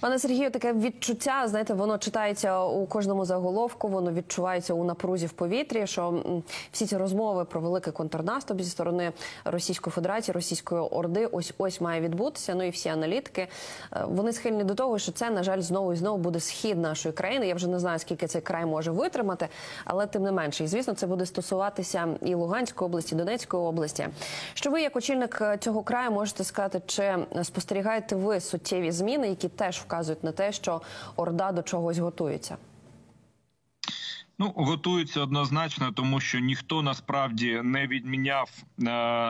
Пане Сергію, таке відчуття, знаєте, воно читається у кожному заголовку, воно відчувається у напрузі в повітрі. Що всі ці розмови про великий контрнаступ зі сторони Російської Федерації, Російської Орди, ось ось має відбутися. Ну і всі аналітики е, вони схильні до того, що це на жаль знову і знову буде схід нашої країни. Я вже не знаю, скільки цей край може витримати, але тим не менше, і звісно, це буде стосуватися і Луганської області, і Донецької області. Що ви, як очільник е, цього краю, можете сказати, чи спостерігаєте ви суттєві зміни, які теж вказують на те, що Орда до чогось готується? Ну, готуються однозначно, тому що ніхто насправді не відміняв е,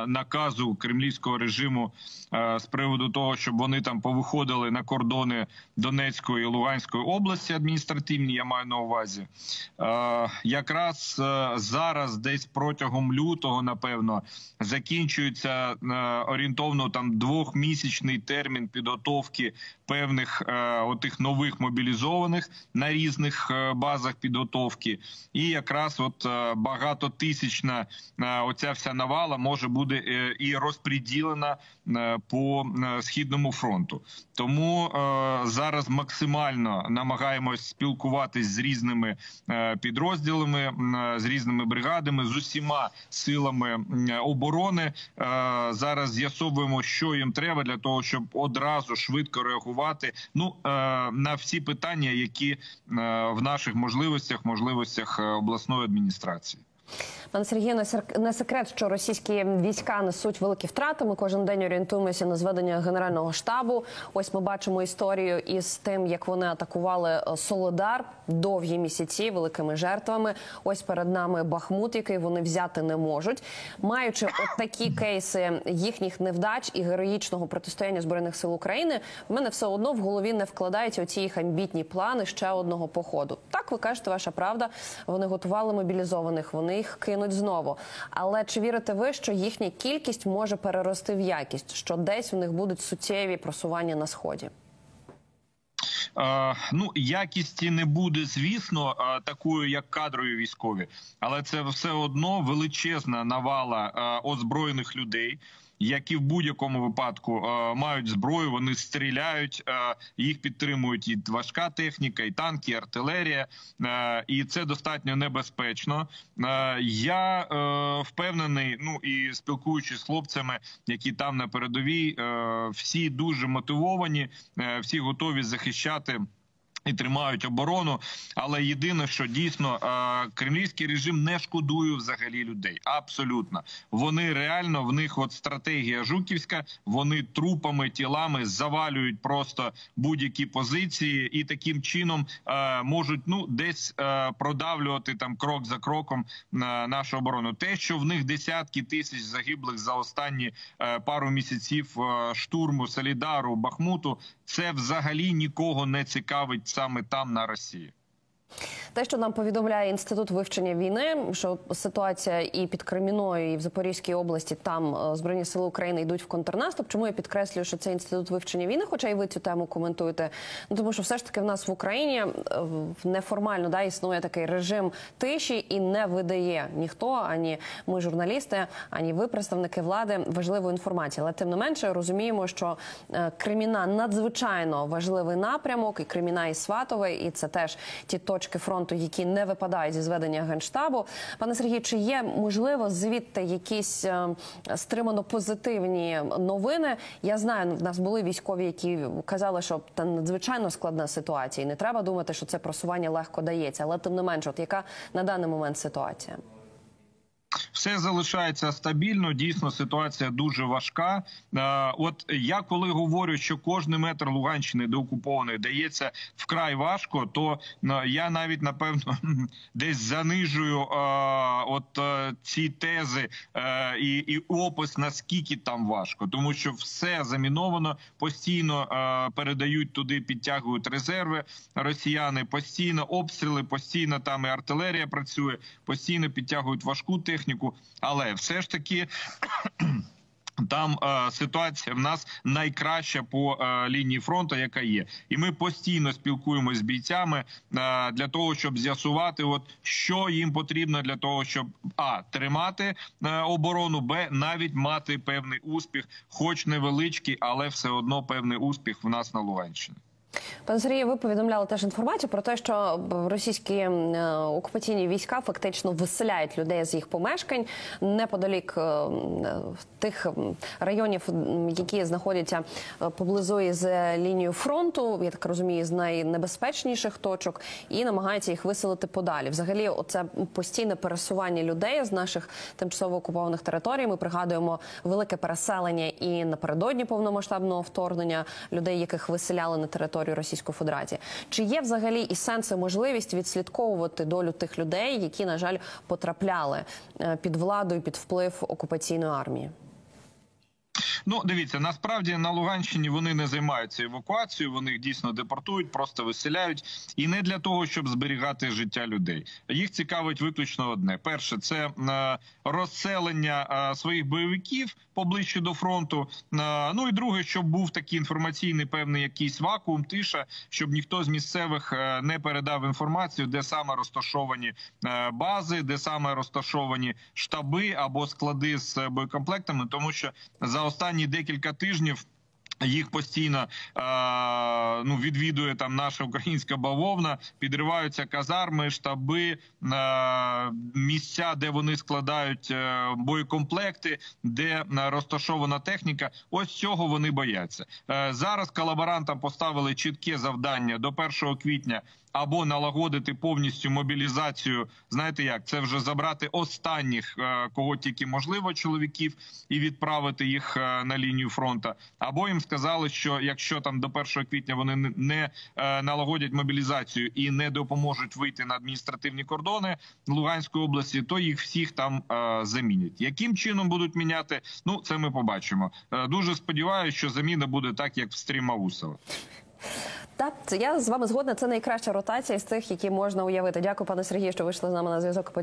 наказу кремлівського режиму е, з приводу того, щоб вони там повиходили на кордони Донецької і Луганської області адміністративні. Я маю на увазі. Е, якраз е, зараз, десь протягом лютого, напевно, закінчується е, орієнтовно там двохмісячний термін підготовки певних е, отих нових мобілізованих на різних е, базах підготовки, і якраз от е, багатотисячна е, оця вся навала може бути е, і розподілена по східному фронту. Тому зараз максимально намагаємось спілкуватись з різними підрозділами, з різними бригадами, з усіма силами оборони. Зараз з'ясовуємо, що їм треба для того, щоб одразу швидко реагувати. Ну на всі питання, які в наших можливостях, можливостях е, обласної адміністрації. Пане Сергію, не секрет, що російські війська несуть великі втрати. Ми кожен день орієнтуємося на зведення генерального штабу. Ось ми бачимо історію із тим, як вони атакували е, Солодар довгі місяці великими жертвами. Ось перед нами Бахмут, який вони взяти не можуть. Маючи от такі кейси їхніх невдач і героїчного протистояння збройних сил України, в мене все одно в голові не вкладаються оці їх амбітні плани ще одного походу. Так ви кажете, ваша правда. Вони готували мобілізованих, вони їх кинуть знову. Але чи вірите ви, що їхня кількість може перерости в якість? Що десь у них будуть суттєві просування на сході? Ну якісті не буде, звісно, такою, як кадрові військові, але це все одно величезна навала озброєних людей. Які в будь-якому випадку е, мають зброю, вони стріляють, е, їх підтримують і важка техніка, і танки, і артилерія, е, і це достатньо небезпечно. Я впевнений, ну і спілкуючись з хлопцями, які там на передовій, всі дуже мотивовані, всі готові захищати. І тримають оборону, але єдине, що дійсно е, кремлівський режим не шкодує взагалі людей. Абсолютно, вони реально в них от стратегія жуківська. Вони трупами, тілами завалюють просто будь-які позиції, і таким чином е, можуть ну десь е, продавлювати там крок за кроком на нашу оборону. Те, що в них десятки тисяч загиблих за останні пару місяців штурму Солідару, Бахмуту, це взагалі нікого не цікавить саме там на Росії. Те, що нам повідомляє інститут вивчення війни, що ситуація і під Креміною, і в Запорізькій області там е, збройні сили України йдуть в контрнаступ. Чому я підкреслюю, що це інститут вивчення війни? Хоча і ви цю тему коментуєте. Ну тому що все ж таки в нас в Україні е, неформально да існує такий режим тиші і не видає ніхто, ані ми журналісти, ані ви, представники влади, важливу інформацію. Але тим не менше розуміємо, що е, Креміна надзвичайно важливий напрямок, і Креміна і Сватове, і це теж ті точки фронту, які не випадають зі зведення генштабу. Пане Сергію, чи є можливо звідти якісь е, стримано позитивні новини? Я знаю, в нас були військові, які казали, що та надзвичайно складна ситуація, і не треба думати, що це просування легко дається. Але тим не менше, от яка на даний момент ситуація? Все залишається стабільно. Дійсно, ситуація дуже важка. Е, От я коли говорю, що кожний метр Луганщини деокупований дається вкрай важко, то е, я навіть напевно десь занижую е, от ці тези і, і опис наскільки там важко, тому що все заміновано постійно передають туди, підтягують резерви росіяни, постійно обстріли, постійно там і артилерія працює, постійно підтягують важку техніку, але все ж таки. Там е, ситуація в нас найкраща по е, лінії фронту, яка є, і ми постійно спілкуємося з бійцями е, для того, щоб з'ясувати, от що їм потрібно для того, щоб а тримати е, оборону, б навіть мати певний успіх, хоч невеличкий, але все одно певний успіх в нас на Луганщині. Пане Сергію, ви повідомляли теж інформацію про те, що російські е, окупаційні війська фактично виселяють людей з їх помешкань неподалік е, е, тих районів, які знаходяться поблизу із лінією фронту. Я так розумію, з найнебезпечніших точок, і намагаються їх виселити подалі. Взагалі, оце постійне пересування людей з наших тимчасово окупованих територій. Ми пригадуємо велике переселення і напередодні повномасштабного вторгнення людей, яких виселяли на територію Російської Федерації. Чи є взагалі і сенс і можливість відслідковувати долю тих людей, які на жаль потрапляли е, під владу і під вплив окупаційної армії? Ну, дивіться, насправді на Луганщині вони не займаються евакуацією, вони дійсно депортують, просто виселяють, і не для того, щоб зберігати життя людей. Їх цікавить виключно одне: перше це е, розселення е, своїх бойовиків поближче до фронту. Е, ну і друге, щоб був такий інформаційний певний якийсь вакуум, тиша, щоб ніхто з місцевих не передав інформацію, де саме розташовані бази, де саме розташовані штаби або склади з боєкомплектами, тому що за останні декілька тижнів. Їх постійно е, ну відвідує там наша українська бавовна, підриваються казарми, штаби, е, місця, де вони складають е, боєкомплекти, де е, розташована техніка. Ось цього вони бояться. Е, зараз колаборантам поставили чітке завдання до 1 квітня або налагодити повністю мобілізацію. Знаєте, як це вже забрати останніх, е, кого тільки можливо, чоловіків, і відправити їх е, на лінію фронту. Або їм сказали, що якщо там до 1 квітня вони не- е, налагодять мобілізацію і не допоможуть вийти на адміністративні кордони Луганської області, то їх всіх там замінять. Яким чином будуть міняти? Ну це ми побачимо. Дуже сподіваюся, що заміна буде так, як в Стрімаусова. Так, я з вами згодна. Це найкраща ротація з тих, які можна уявити. Дякую, пане Сергію, що вийшли з нами на зв'язок. і